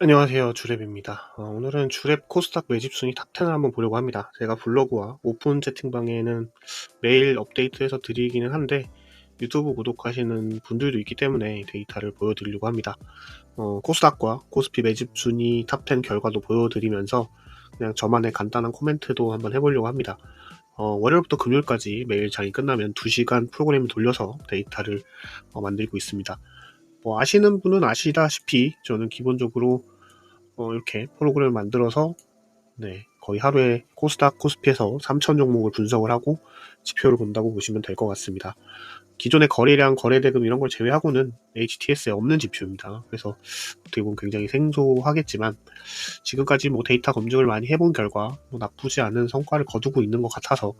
안녕하세요. 주랩입니다. 어, 오늘은 주랩 코스닥 매집 순위 탑10을 한번 보려고 합니다. 제가 블로그와 오픈 채팅방에는 매일 업데이트해서 드리기는 한데 유튜브 구독하시는 분들도 있기 때문에 데이터를 보여드리려고 합니다. 어, 코스닥과 코스피 매집 순위 탑10 결과도 보여드리면서 그냥 저만의 간단한 코멘트도 한번 해보려고 합니다. 어, 월요일부터 금요일까지 매일 장이 끝나면 2시간 프로그램을 돌려서 데이터를 어, 만들고 있습니다. 뭐 아시는 분은 아시다시피 저는 기본적으로 어, 이렇게 프로그램을 만들어서 네, 거의 하루에 코스닥, 코스피에서 3천 종목을 분석을 하고 지표를 본다고 보시면 될 것 같습니다. 기존의 거래량, 거래대금 이런 걸 제외하고는 HTS에 없는 지표입니다. 그래서 어떻게 보면 굉장히 생소하겠지만 지금까지 뭐 데이터 검증을 많이 해본 결과 뭐 나쁘지 않은 성과를 거두고 있는 것 같아서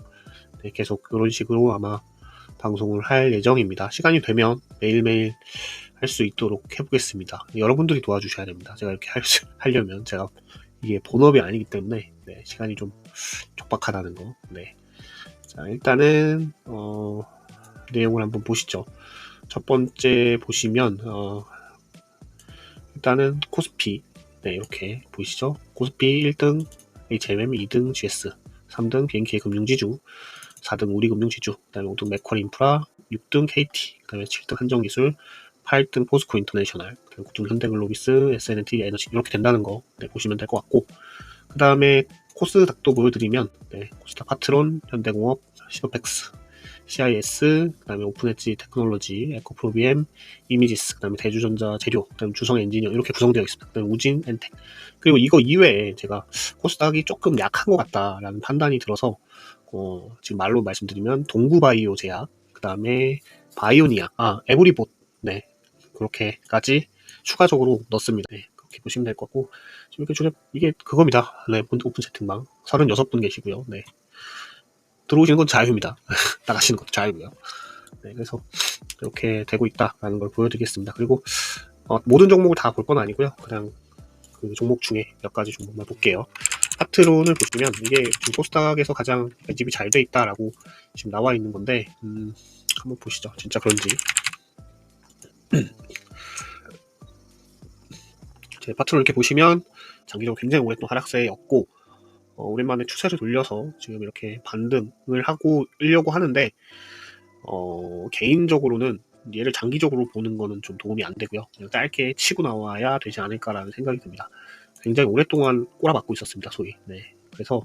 네, 계속 이런 식으로 아마 방송을 할 예정입니다. 시간이 되면 매일매일 할 수 있도록 해보겠습니다. 여러분들이 도와주셔야 됩니다. 제가 이렇게 할 수, 하려면 제가 이게 본업이 아니기 때문에 네, 시간이 좀 촉박하다는 거. 네. 자, 일단은 어, 내용을 한번 보시죠. 첫 번째 보시면 어, 일단은 코스피 네, 이렇게 보이시죠? 코스피 1등 HMM 2등 GS 3등 BNK 금융지주 4등 우리금융지주 그 다음에 5등 맥쿼리 인프라 6등 KT 그 다음에 7등 한정기술 8등 포스코 인터내셔널, 9등 현대글로비스, SNT 에너지 이렇게 된다는 거 네, 보시면 될 것 같고 그 다음에 코스닥도 보여드리면 네, 코스닥 파트론, 현대공업, 시노펙스, CIS, 그 다음에 오픈엣지 테크놀로지, 에코프로비엠, 이미지스, 그 다음에 대주전자 재료, 그 다음에 주성 엔지니어 이렇게 구성되어 있습니다. 그 다음에 우진, 엔텍 그리고 이거 이외에 제가 코스닥이 조금 약한 것 같다라는 판단이 들어서 어, 지금 말로 말씀드리면 동구바이오 제약, 그 다음에 바이오니아, 아 에브리봇, 네 그렇게까지 추가적으로 넣습니다. 네, 그렇게 보시면 될 것 같고 지금 이렇게 주력 이게 그겁니다. 네, 오픈 채팅방 36분 계시고요. 네. 들어오시는 건 자유입니다. 나가시는 것도 자유고요. 네, 그래서 이렇게 되고 있다라는 걸 보여드리겠습니다. 그리고 어, 모든 종목을 다 볼 건 아니고요. 그냥 그 종목 중에 몇 가지 종목만 볼게요. 파트론을 보시면 이게 지금 코스닥에서 가장 매집이 잘 돼 있다라고 지금 나와 있는 건데 음, 한번 보시죠. 진짜 그런지 제 파트를 이렇게 보시면 장기적으로 굉장히 오랫동안 하락세였고 어, 오랜만에 추세를 돌려서 지금 이렇게 반등을 하고 일려고 하는데 어, 개인적으로는 얘를 장기적으로 보는 거는 좀 도움이 안 되고요. 그냥 짧게 치고 나와야 되지 않을까라는 생각이 듭니다. 굉장히 오랫동안 꼬라박고 있었습니다, 소위. 네. 그래서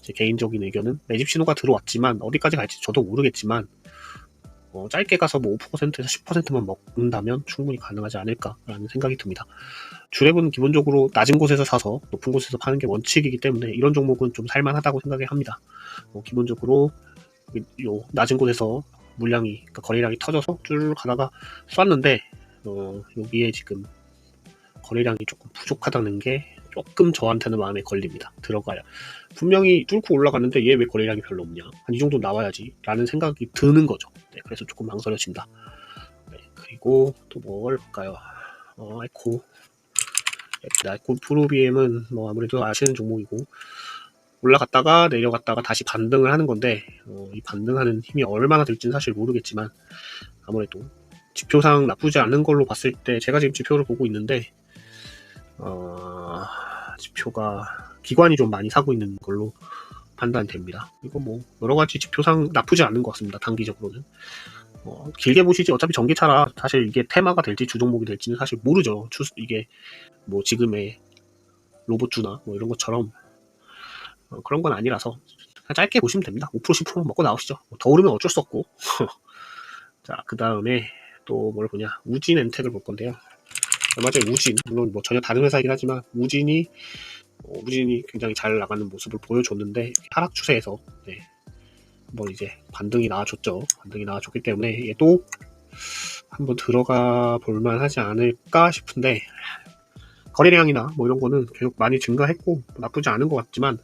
제 개인적인 의견은 매집 신호가 들어왔지만 어디까지 갈지 저도 모르겠지만 어, 짧게 가서 뭐 5%에서 10%만 먹는다면 충분히 가능하지 않을까라는 생각이 듭니다. 주랩은 기본적으로 낮은 곳에서 사서 높은 곳에서 파는 게 원칙이기 때문에 이런 종목은 좀 살만하다고 생각을 합니다. 어, 기본적으로 요 낮은 곳에서 물량이 그러니까 거래량이 터져서 쭉 가다가 쐈는데 어, 여기에 지금 거래량이 조금 부족하다는 게 조금 저한테는 마음에 걸립니다. 들어가야. 분명히 뚫고 올라갔는데 얘 왜 거래량이 별로 없냐. 한 이 정도 나와야지. 라는 생각이 드는 거죠. 네, 그래서 조금 망설여진다. 네, 그리고 또 뭘 볼까요? 어, 에코. 에코 프로비엠은 뭐 아무래도 아시는 종목이고 올라갔다가 내려갔다가 다시 반등을 하는 건데 어, 이 반등하는 힘이 얼마나 될지는 사실 모르겠지만 아무래도 지표상 나쁘지 않은 걸로 봤을 때 제가 지금 지표를 보고 있는데 어, 지표가 기관이 좀 많이 사고 있는 걸로 판단됩니다. 이거 뭐 여러 가지 지표상 나쁘지 않은 것 같습니다. 단기적으로는. 어, 길게 보시지 어차피 전기차라 사실 이게 테마가 될지 주종목이 될지는 사실 모르죠. 추, 이게 뭐 지금의 로봇주나 뭐 이런 것처럼 어, 그런 건 아니라서 짧게 보시면 됩니다. 5% 10%만 먹고 나오시죠. 뭐더 오르면 어쩔 수 없고. 자, 그 다음에 또 뭘 보냐. 우진 엔텍을 볼 건데요. 얼마 전에 우진, 물론 뭐 전혀 다른 회사이긴 하지만 우진이 어, 우진이 굉장히 잘 나가는 모습을 보여줬는데 하락 추세에서 네, 한번 이제 반등이 나와줬죠. 반등이 나와줬기 때문에 얘도 한번 들어가 볼만 하지 않을까 싶은데 거래량이나 뭐 이런 거는 계속 많이 증가했고 나쁘지 않은 것 같지만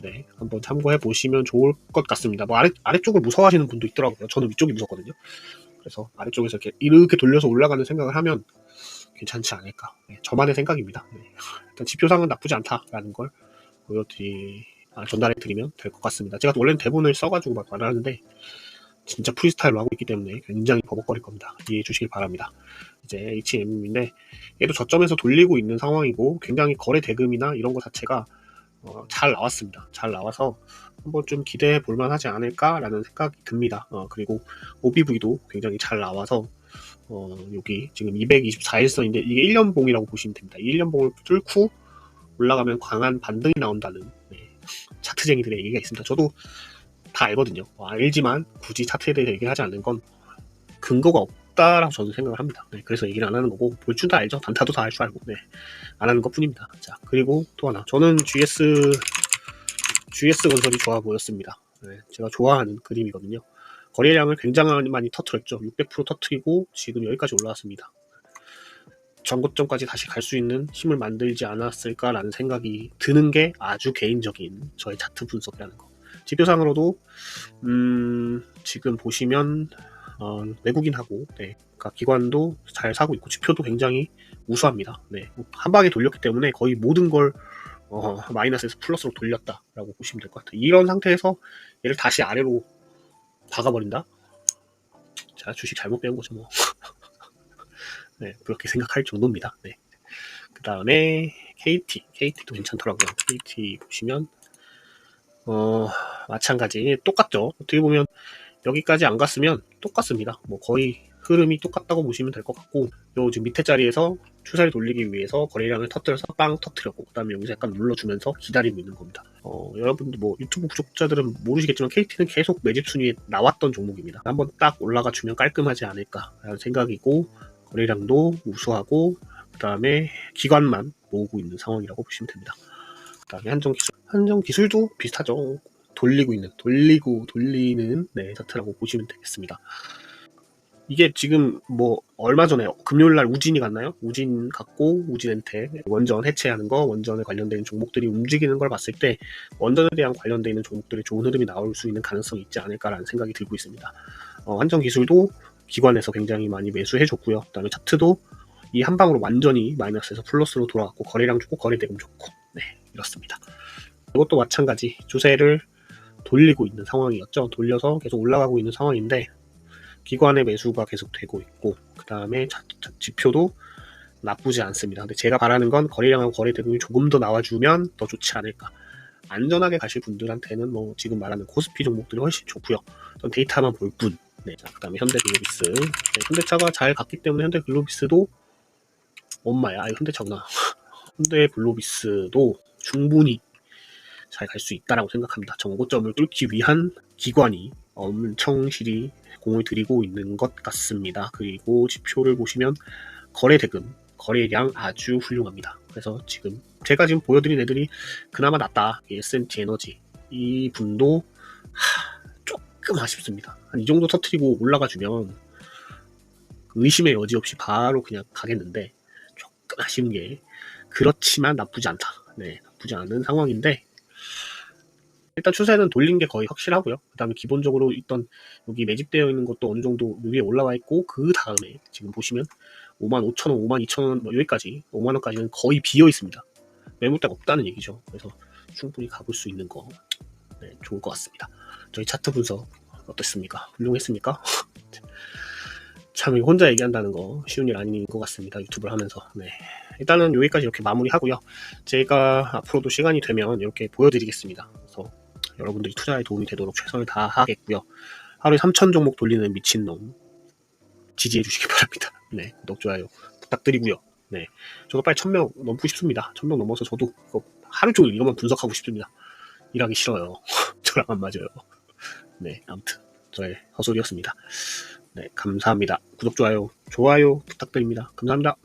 네, 한번 참고해 보시면 좋을 것 같습니다. 뭐 아래, 아래쪽을 무서워하시는 분도 있더라고요. 저는 위쪽이 무섭거든요. 그래서 아래쪽에서 이렇게 이렇게 돌려서 올라가는 생각을 하면 괜찮지 않을까. 네, 저만의 생각입니다. 네. 일단 지표상은 나쁘지 않다라는 걸 보여드리, 아, 전달해 드리면 될 것 같습니다. 제가 원래는 대본을 써가지고 막 말을 하는데, 진짜 프리스타일로 하고 있기 때문에 굉장히 버벅거릴 겁니다. 이해해 주시길 바랍니다. 이제 HM인데 얘도 저점에서 돌리고 있는 상황이고 굉장히 거래 대금이나 이런 거 자체가 어, 잘 나왔습니다. 잘 나와서 한번 좀 기대해 볼 만 하지 않을까라는 생각이 듭니다. 어, 그리고 OBV도 굉장히 잘 나와서 어, 여기 지금 224일선인데 이게 1년봉이라고 보시면 됩니다. 이 1년봉을 뚫고 올라가면 강한 반등이 나온다는 네, 차트쟁이들의 얘기가 있습니다. 저도 다 알거든요. 어, 알지만 굳이 차트에 대해서 얘기하지 않는 건 근거가 없다라고 저는 생각을 합니다. 네, 그래서 얘기를 안 하는 거고 볼줄다 알죠. 단타도 다 알 줄 알고 네, 안 하는 것 뿐입니다. 자 그리고 또 하나 저는 GS GS 건설이 좋아 보였습니다. 네, 제가 좋아하는 그림이거든요. 거래량을 굉장히 많이 터트렸죠. 600% 터트리고 지금 여기까지 올라왔습니다. 전고점까지 다시 갈 수 있는 힘을 만들지 않았을까라는 생각이 드는 게 아주 개인적인 저의 차트 분석이라는 거. 지표상으로도 음, 지금 보시면 어, 외국인하고 네, 각 기관도 잘 사고 있고 지표도 굉장히 우수합니다. 네, 한 방에 돌렸기 때문에 거의 모든 걸 어, 마이너스에서 플러스로 돌렸다라고 보시면 될 것 같아요. 이런 상태에서 얘를 다시 아래로 박아버린다? 자, 주식 잘못 배운 거죠, 뭐. 네, 그렇게 생각할 정도입니다. 네. 그 다음에 KT, KT도 괜찮더라고요. KT 보시면 어, 마찬가지 똑같죠. 어떻게 보면 여기까지 안 갔으면 똑같습니다. 뭐 거의 흐름이 똑같다고 보시면 될 것 같고 요 지금 밑에 자리에서 추세를 돌리기 위해서 거래량을 터뜨려서 빵 터뜨렸고 그 다음에 여기서 약간 눌러주면서 기다리고 있는 겁니다. 어, 여러분들 뭐 유튜브 구독자들은 모르시겠지만 KT는 계속 매집 순위에 나왔던 종목입니다. 한번 딱 올라가 주면 깔끔하지 않을까라는 생각이고 거래량도 우수하고 그 다음에 기관만 모으고 있는 상황이라고 보시면 됩니다. 그 다음에 한정 기술 한정 기술도 비슷하죠. 돌리고 있는 돌리고 돌리는 네 차트라고 보시면 되겠습니다. 이게 지금 뭐 얼마 전에 금요일 날 우진이 갔나요? 우진 갔고 우진한테 원전 해체하는 거 원전에 관련된 종목들이 움직이는 걸 봤을 때 원전에 대한 관련돼 있는 종목들이 좋은 흐름이 나올 수 있는 가능성이 있지 않을까라는 생각이 들고 있습니다. 어, 한정 기술도 기관에서 굉장히 많이 매수해 줬고요. 그다음에 차트도 이 한 방으로 완전히 마이너스에서 플러스로 돌아왔고 거래량 좋고 거래 대금 좋고 네 이렇습니다. 이것도 마찬가지 주세를 돌리고 있는 상황이었죠. 돌려서 계속 올라가고 있는 상황인데 기관의 매수가 계속 되고 있고 그 다음에 지표도 나쁘지 않습니다. 근데 제가 바라는 건 거래량하고 거래 대금이 조금 더 나와주면 더 좋지 않을까. 안전하게 가실 분들한테는 뭐 지금 말하는 코스피 종목들이 훨씬 좋고요. 전 데이터만 볼 뿐. 네, 자, 그다음에 현대글로비스. 네, 현대차가 잘 갔기 때문에 현대글로비스도 엄마야, 아, 현대차구나. 현대글로비스도 충분히 잘 갈 수 있다라고 생각합니다. 정고점을 뚫기 위한 기관이 엄청 실이 공을 들이고 있는 것 같습니다. 그리고 지표를 보시면 거래 대금, 거래량 아주 훌륭합니다. 그래서 지금 제가 지금 보여드린 애들이 그나마 낫다. S&T 에너지 이 분도 하, 조금 아쉽습니다. 한 이 정도 터트리고 올라가 주면 의심의 여지 없이 바로 그냥 가겠는데 조금 아쉬운 게 그렇지만 나쁘지 않다. 네, 나쁘지 않은 상황인데 일단 추세는 돌린 게 거의 확실하고요. 그 다음에 기본적으로 있던 여기 매집되어 있는 것도 어느 정도 위에 올라와 있고 그 다음에 지금 보시면 5만 5천 원, 5만 2천 원 뭐 여기까지 5만 원까지는 거의 비어 있습니다. 매물대가 없다는 얘기죠. 그래서 충분히 가볼 수 있는 거 네, 좋을 것 같습니다. 저희 차트 분석 어떻습니까? 훌륭했습니까? 참 혼자 얘기한다는 거 쉬운 일 아닌 것 같습니다. 유튜브를 하면서. 네. 일단은 여기까지 이렇게 마무리하고요. 제가 앞으로도 시간이 되면 이렇게 보여드리겠습니다. 여러분들이 투자에 도움이 되도록 최선을 다하겠고요. 하루에 3천 종목 돌리는 미친놈 지지해 주시기 바랍니다. 네, 구독, 좋아요 부탁드리고요. 네, 저도 빨리 1000명 넘고 싶습니다. 1000명 넘어서 저도 하루 종일 이것만 분석하고 싶습니다. 일하기 싫어요. 저랑 안 맞아요. 네, 아무튼 저의 헛소리였습니다. 네, 감사합니다. 구독, 좋아요, 좋아요 부탁드립니다. 감사합니다.